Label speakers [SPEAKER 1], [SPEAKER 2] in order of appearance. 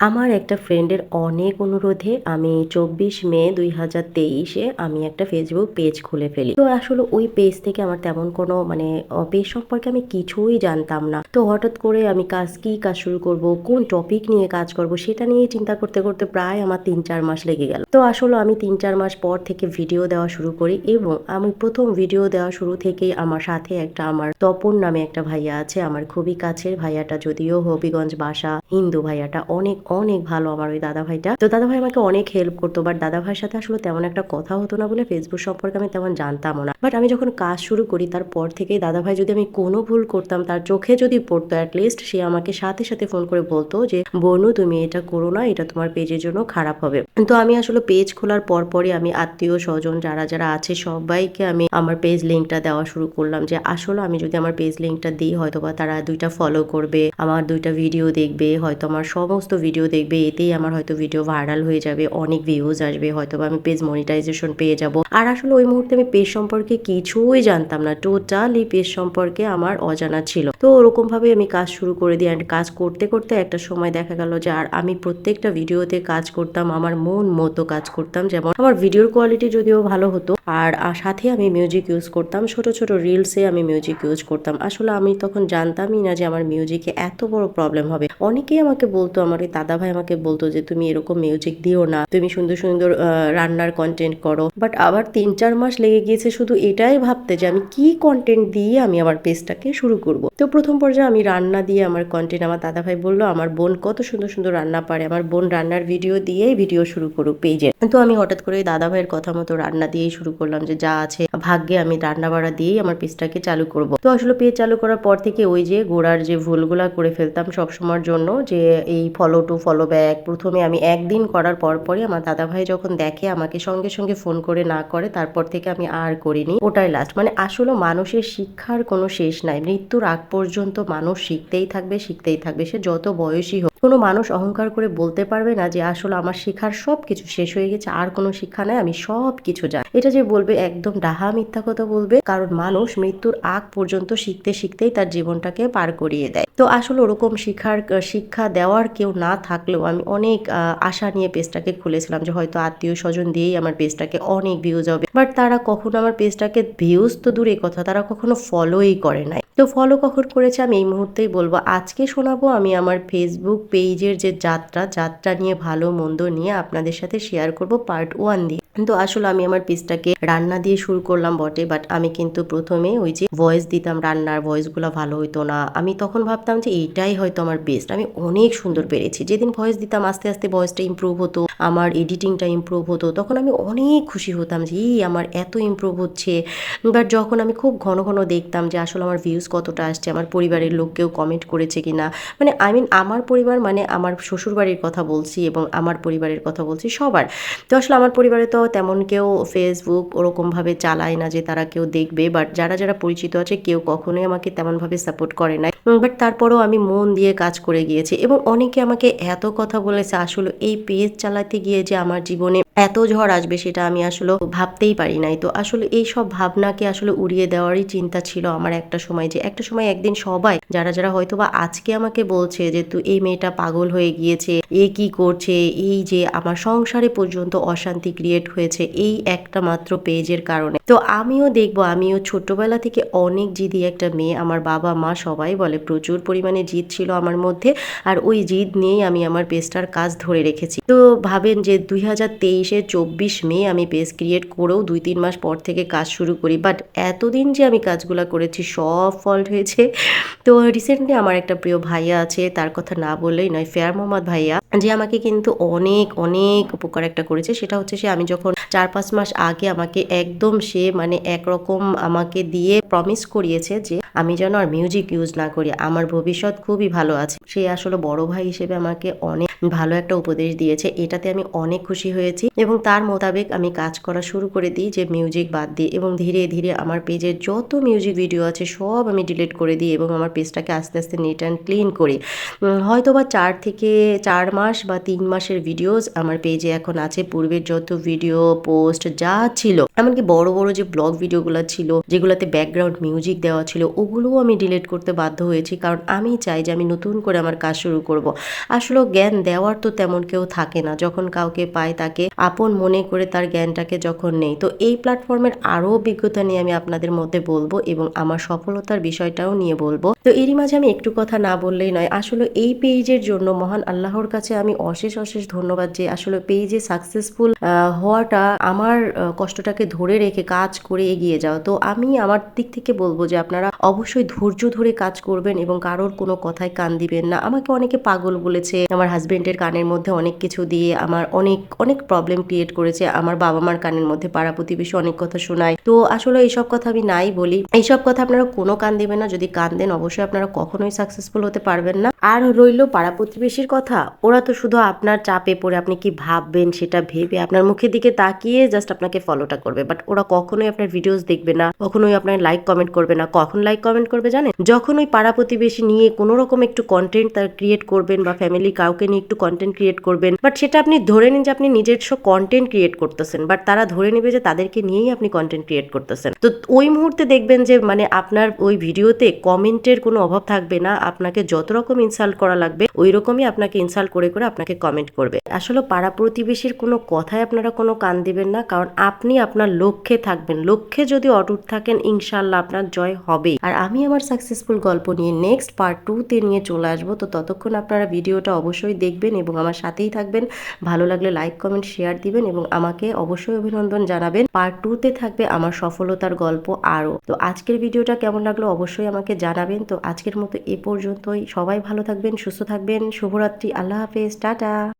[SPEAKER 1] আমার একটা ফ্রেন্ডের অনেক অনুরোধে আমি চব্বিশ মে দুই হাজার তেইশে আমি একটা ফেসবুক পেজ খুলে ফেলি। তো আসলে ওই পেজ থেকে আমার তেমন কোনো মানে পেজ সম্পর্কে আমি কিছুই জানতাম না। তো হঠাৎ করে আমি কাজ, কি কাজ শুরু করব, কোন টপিক নিয়ে কাজ করব, সেটা নিয়ে চিন্তা করতে করতে প্রায় আমার তিন চার মাস লেগে গেল। তো আসলে আমি তিন চার মাস পর থেকে ভিডিও দেওয়া শুরু করি এবং আমি প্রথম ভিডিও দেওয়া শুরু থেকেই আমার সাথে একটা আমার তপন নামে একটা ভাইয়া আছে, আমার খুবই কাছের ভাইয়াটা, যদিও হবিগঞ্জ বাসা, হিন্দু ভাইয়াটা, অনেক অনেক ভালো আমার ওই দাদা ভাইটা তো দাদা ভাই আমাকে অনেক হেল্প করতো বাট দাদা ভাইয়ের সাথে আসলে তেমন একটা কথা হতো না বলে ফেসবুক সম্পর্কে আমি তেমন জানতামও না। বাট আমি যখন কাজ শুরু করি, তারপর থেকেই দাদা ভাই যদি আমি কোনো ভুল করতাম, তার চোখে যদি পড়তো অ্যাটলিস্ট সে আমাকে সাথে সাথে ফোন করে বলতো যে, বনু, তুমি এটা করো না, এটা তোমার পেজের জন্য খারাপ হবে। তো আমি আসলে পেজ খোলার পর পরই আমি আত্মীয় স্বজন যারা যারা আছে, সবাইকে আমি আমার পেজ লিঙ্কটা দেওয়া শুরু করলাম যে, আসলে আমি যদি আমার পেজ লিঙ্কটা দিই হয়তো বা তারা দুইটা ফলো করবে, আমার দুইটা ভিডিও দেখবে, হয়তো আমার সমস্ত ভিডিও দেখবে, এতেই আমার হয়তো ভিডিও ভাইরাল হয়ে যাবে, অনেক ভিউজ আসবে হয়তো আমি পেজ মনিটাইজেশন পেয়ে যাব। আর আসলে ওই মুহূর্তে আমি পেজ সম্পর্কে কিছুই জানতাম না টোটালি পেজ সম্পর্কে আমার অজানা ছিল। তো ওরকম ভাবে আমি কাজ শুরু করে দিই অ্যান্ড কাজ করতে করতে একটা সময় দেখা গেল যে আর আমি প্রত্যেকটা ভিডিওতে কাজ করতাম, আমার মন মতো কাজ করতাম। যেমন আমার ভিডিওর কোয়ালিটি যদিও ভালো হতো, আর সাথে আমি মিউজিক ইউজ করতাম, ছোট ছোট রিলসে আমি মিউজিক ইউজ করতাম। আসলে আমি তখন জানতামই না যে আমার মিউজিকে এত বড় প্রবলেম হবে। অনেকেই আমাকে বলতো, আমার ওই দাদা ভাই আমাকে বলতো যে, তুমি এরকম মিউজিক দিও না। তুমি সুন্দর সুন্দর রান্নার কন্টেন্ট করো। বাট আবার তিন চার মাস লেগে গিয়েছে, শুধু এটাই ভাবতে যে, আমি কি কন্টেন্ট দিয়ে আমি আমার পেজটাকে শুরু করব? তো প্রথম পর্যায়ে আমি রান্না দিয়ে আমার কন্টেন্ট আমার দাদা ভাই বলল, আমার বোন কত সুন্দর সুন্দর রান্না পারে। আমার বোন রান্নার ভিডিও দিয়েই ভিডিও শুরু করুক পেজে তো আমি হঠাৎ করে দাদা ভাইয়ের কথা মতো রান্না দিয়েই শুরু করলাম যে, যা আছে, ভাগ্যে আমি রান্না বাড়া দিয়েই আমার পেজটাকে চালু করব। তো আসলে পেজ চালু করার পর থেকে ওই যে গোড়ার যে ভুলগুলা করে ফেলতাম সব সময়ের জন্য, যে এই ফলো টু ফলো ব্যাক প্রথমে আমি একদিন করার পর পরই আমার দাদা ভাই যখন দেখে, আমাকে সঙ্গে সঙ্গে ফোন করে না করে, তারপর থেকে আমি আর করিনি। ওটাই লাস্ট মানে আসলে মানুষের শিক্ষার কোনো শেষ নাই। মৃত্যুর আগ পর্যন্ত মানুষ শিখতেই থাকবে শিখতেই থাকবে। সে যত বয়সী হোক কোনো মানুষ অহংকার করে বলতে পারবে না যে আসলে আমার শিখার সব কিছু শেষ হয়ে গেছে, আর কোনো শিক্ষা নাই, আমি সব কিছু জানি। এটা যে বলবে একদম ডাহা মিথ্যা কথা বলবে, কারণ মানুষ মৃত্যুর আগ পর্যন্ত শিখতে শিখতেই তার জীবনটাকে পার করিয়ে দেয়। তো আসলে ওরকম শিক্ষার শিক্ষা দেওয়ার কেউ না থাকলেও আমি অনেক আশা নিয়ে পেজটাকে খুলেছিলাম যে হয়তো আত্মীয় স্বজন দিয়েই আমার পেজটাকে অনেক ভিউজ হবে। বাট তারা কখনো আমার পেজটাকে ভিউজ তো দূরে কথা, তারা কখনো ফলোই করে নাই। তো ফলো কখন করেছে আমি এই মুহূর্তেই বলব। আজকে শোনাবো আমি আমার ফেসবুক পেজের যে যাত্রা যাত্রা নিয়ে ভালো মন্দ নিয়ে আপনাদের সাথে শেয়ার করব পার্ট ওয়ান দিয়ে। কিন্তু আসলে আমি আমার পেজটাকে রান্না দিয়ে শুরু করলাম বটে বাট আমি কিন্তু প্রথমে ওই যে ভয়েস দিতাম রান্নার ভয়েসগুলো ভালো হইতো না। আমি তখন ভাবতাম যে এইটাই হয়তো আমার বেস্ট আমি অনেক সুন্দর পেরেছি। যেদিন ভয়েস দিতাম আস্তে আস্তে ভয়েসটা ইমপ্রুভ হতো আমার এডিটিংটা ইমপ্রুভ হতো, তখন আমি অনেক খুশি হতাম যে, এই আমার এত ইমপ্রুভ হচ্ছে। বাট যখন আমি খুব ঘন ঘন দেখতাম যে, আসলে আমার ভিউজ কতটা আসছে, আমার পরিবারের লোক কেউ কমেন্ট করেছে কিনা মানে আই মিন আমার পরিবার মানে আমার শ্বশুরবাড়ির কথা বলছি এবং আমার পরিবারের কথা বলছি সবার। তো আসলে আমার পরিবারে তো তেমন কেউ ফেসবুক ওরকমভাবে চালায় না যে, তারা কেউ দেখবে বাট যারা যারা পরিচিত আছে কেউ কখনোই আমাকে তেমনভাবে সাপোর্ট করে নাই। বাট তারপরেও আমি মন দিয়ে কাজ করে গিয়েছি এবং অনেকে আমাকে এত কথা বলেছে, আসলে এই পেজ চালাতে গিয়ে যে আমার জীবনে এত ঝড় আসবে সেটা আমি আসলে ভাবতেই পারি নাই। তো আসলে এই সব ভাবনাকে আসলে উড়িয়ে দেওয়ারই চিন্তা ছিল আমার একটা সময় যে, একটা সময় একদিন সবাই, যারা যারা হয়তো বা আজকে আমাকে বলছে যে, তুই এই মেয়েটা পাগল হয়ে গিয়েছে, এ কি করছে, এই যে আমার সংসারে পর্যন্ত অশান্তি ক্রিয়েট হয়েছে, এই একটা মাত্র পেজের কারণে। তো আমিও দেখব, আমিও ছোটবেলা থেকে অনেক জিদি একটা মেয়ে, আমার বাবা, মা সবাই বলে, প্রচুর পরিমাণে জিদ ছিল আমার মধ্যে, আর ওই জিদ নিয়েই আমি আমার পেজটার কাজ ধরে রেখেছি। তো ভাবেন যে দুই হাজার তেইশে চব্বিশ মে আমি পেজ ক্রিয়েট করেও দুই তিন মাস পর থেকে কাজ শুরু করি বাট এতদিন যে আমি কাজগুলো করেছি সব ফল্ট হয়েছে। তো রিসেন্টলি আমার একটা প্রিয় ভাইয়া আছে, তার কথা না বললেই নয়, ফেয়ার মোহাম্মদ ভাইয়া, যে আমাকে কিন্তু অনেক অনেক উপকার একটা করেছে। সেটা হচ্ছে সে আমি যখন চার পাঁচ মাস আগে আমাকে একদম সে মানে একরকম আমাকে দিয়ে প্রমিস করিয়েছে যে আমি যেন আর মিউজিক ইউজ না করি, আমার ভবিষ্যৎ খুবই ভালো আছে। সে আসলে বড় ভাই হিসেবে আমাকে অনেক ভালো একটা উপদেশ দিয়েছে। এটাতে আমি অনেক খুশি হয়েছি এবং তার মোতাবেক আমি কাজ করা শুরু করে দিই যে মিউজিক বাদ দিয়ে এবং ধীরে ধীরে আমার পেজের যত মিউজিক ভিডিও আছে সব আমি ডিলিট করে দিই এবং আমার পেজটাকে আস্তে আস্তে নিট অ্যান্ড ক্লিন করি। হয়তো বা চার থেকে চার মাস বা তিন মাসের ভিডিওস আমার পেজে এখন আছে। পূর্বের যত ভিডিও পোস্ট যা ছিল, এমনকি বড় বড় যে ব্লগ ভিডিওগুলো ছিল, যেগুলোতে ব্যাকগ্রাউন্ড মিউজিক দেওয়া ছিল, ওগুলোও আমি ডিলিট করতে বাধ্য হয়েছি। কারণ আমি চাই যে আমি নতুন করে আমার কাজ শুরু করব। আসলে জ্ঞান দেওয়ার তো তেমন কেউ থাকে না। যখন কাউকে পায় তাকে আপন মনে করে তার জ্ঞানটাকে যখন নেই। তো এই প্ল্যাটফর্মের আরও অভিজ্ঞতা নিয়ে আমি আপনাদের মধ্যে বলব এবং আমার সফলতার বিষয়টাও নিয়ে বলব। তো এরই মাঝে আমি একটু কথা না বললেই নয়, আসলে এই পেজের জন্য মহান আল্লাহর কাছে আমি অশেষ অশেষ ধন্যবাদ যে আসলে পেজে সাকসেসফুল হওয়াটা আমার কষ্টটাকে ধরে রেখে কাজ করে এগিয়ে যাওয়া। তো আমি আমার দিক থেকে বলব যে আপনারা অবশ্যই ধৈর্য ধরে কাজ করবেন এবং কারোর কোনো কথায় কান দিবেন না। আমাকে অনেকে পাগল বলেছে, আমার হাজবেন্ডের কানের মধ্যে অনেক কিছু দিয়ে আমার অনেক অনেক প্রবলেম ক্রিয়েট করেছে, আমার বাবা মার কানের মধ্যে পাড়া প্রতিবেশী অনেক কথা শোনায়। তো আসলে এইসব কথা আমি নাই বলি। এইসব কথা আপনারা কোনো কান দিবেন না, যদি কান দেন অবশ্যই আপনারা কখনোই সাকসেসফুল হতে পারবেন না। আর রইল পাড়া প্রতিবেশীর কথা। ওরা তো শুধু আপনার চাপে পড়ে, আপনি কি ভাববেন সেটা ভেবে আপনার মুখের দিকে তাকিয়ে জাস্ট আপনাকে ফলোটা করবে। বাট ওরা কখনোই আপনার ভিডিওস দেখবে না, কখনোই আপনার লাইক কমেন্ট করবে না। কখন লাইক কমেন্ট করবে জানেন? যখন ওই পাড়া প্রতিবেশী নিয়ে কোনো রকম একটু কন্টেন্ট তার ক্রিয়েট করবেন বা ফ্যামিলি কাউকে নিয়ে একটু কন্টেন্ট ক্রিয়েট করবেন বাট সেটা আপনি ধরে নিন যে আপনি নিজস্ব কন্টেন্ট ক্রিয়েট করতেছেন বাট তারা ধরে নেবে যে তাদেরকে নিয়েই আপনি কন্টেন্ট ক্রিয়েট করতেছেন। তো ওই মুহূর্তে দেখবেন যে মানে আপনার ওই ভিডিওতে কমেন্টের কোনো অভাব থাকবে না, আপনাকে যত রকম ইনসাল্ট করা লাগবে ওই রকমই আপনাকে ইনসাল্ট করে করে আপনাকে কমেন্ট করবে। আসলে পাড়া প্রতিবেশীর কোনো কথায় আপনারা কোনো কান দিবেন না, কারণ আপনি আপনার লক্ষ্যে থাকবেন। লক্ষ্যে যদি অটুট থাকেন ইনশাল্লাহ আপনার জয় হবে আর আমি আমার সাকসেসফুল গল্প নিয়ে নেক্সট পার্ট টুতে নিয়ে চলে আসব। তো ততক্ষণ আপনারা ভিডিওটা অবশ্যই দেখবেন এবং আমার সাথেই থাকবেন। ভালো লাগলে লাইক কমেন্ট শেয়ার দিবেন এবং আমাকে অবশ্যই অভিনন্দন জানাবেন। পার্ট টুতে থাকবে আমার সফলতার গল্প আরও। তো আজকের ভিডিওটা কেমন লাগল অবশ্যই আমাকে জানাবেন। তো আজকের মতো এ পর্যন্তই। সবাই ভালো থাকবেন সুস্থ থাকবেন। শুভরাত্রি আল্লাহ হাফেজ টাটা।